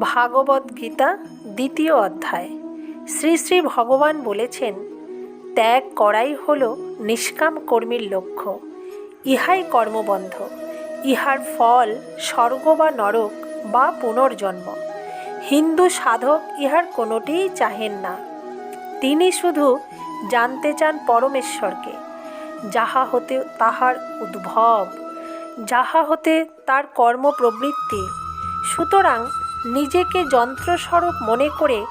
ভাগবত গীতা দ্বিতীয় অধ্যায়। শ্রী শ্রী ভগবান বলেছেন, ত্যাগ করাই হল নিষ্কাম কর্মীর লক্ষ্য। ইহাই কর্মবন্ধ। ইহার ফল স্বর্গ বা নরক বা পুনর্জন্ম। হিন্দু সাধক ইহার কোনোটিই চাহেন না। তিনি শুধু জানতে চান পরমেশ্বরকে। যাহা হতে তাহার উদ্ভব, যাহা হতে তার কর্ম প্রবৃত্তি সুতরাং নিজেকে যন্ত্রস্বরূপ মনে করে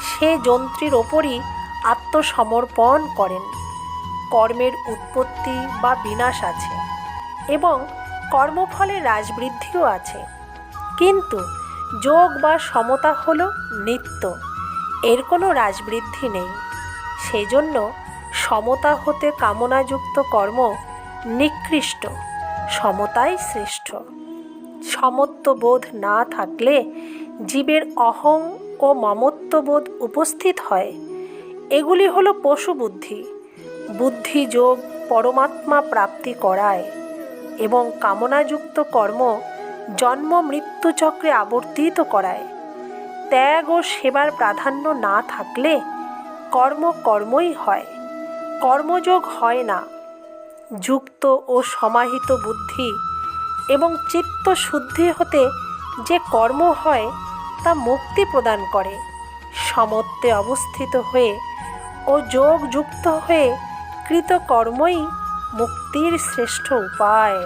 সে যন্ত্রীর ওপরই আত্মসমর্পণ করেন। কর্মের উৎপত্তি বা বিনাশ আছে এবং কর্মফলের রাজবৃদ্ধিও আছে। কিন্তু যোগ বা সমতা হল নিত্য, এর কোনো রাজবৃদ্ধি নেই। সেজন্য সমতা হতে কামনাযুক্ত কর্ম নিকৃষ্ট, সমতাই শ্রেষ্ঠ। সমত্ববোধ না থাকলে জীবের অহং ও মমত্ববোধ উপস্থিত হয়। এগুলি হলো পশু বুদ্ধি। বুদ্ধি যোগ পরমাত্মা প্রাপ্তি করায় এবং কামনাযুক্ত কর্ম জন্ম মৃত্যু চক্রে আবর্তিত করায়। ত্যাগ ও সেবার প্রাধান্য না থাকলে কর্ম কর্মই হয়। কর্মযোগ হয় না। যুক্ত ও সমাহিত বুদ্ধি এবং চিত্ত শুদ্ধি হতে যে কর্ম হয়, তা মুক্তি প্রদান করে। সমত্বে অবস্থিত হয়ে ও যোগ যুক্ত হয়ে কৃতকর্মই মুক্তির শ্রেষ্ঠ উপায়।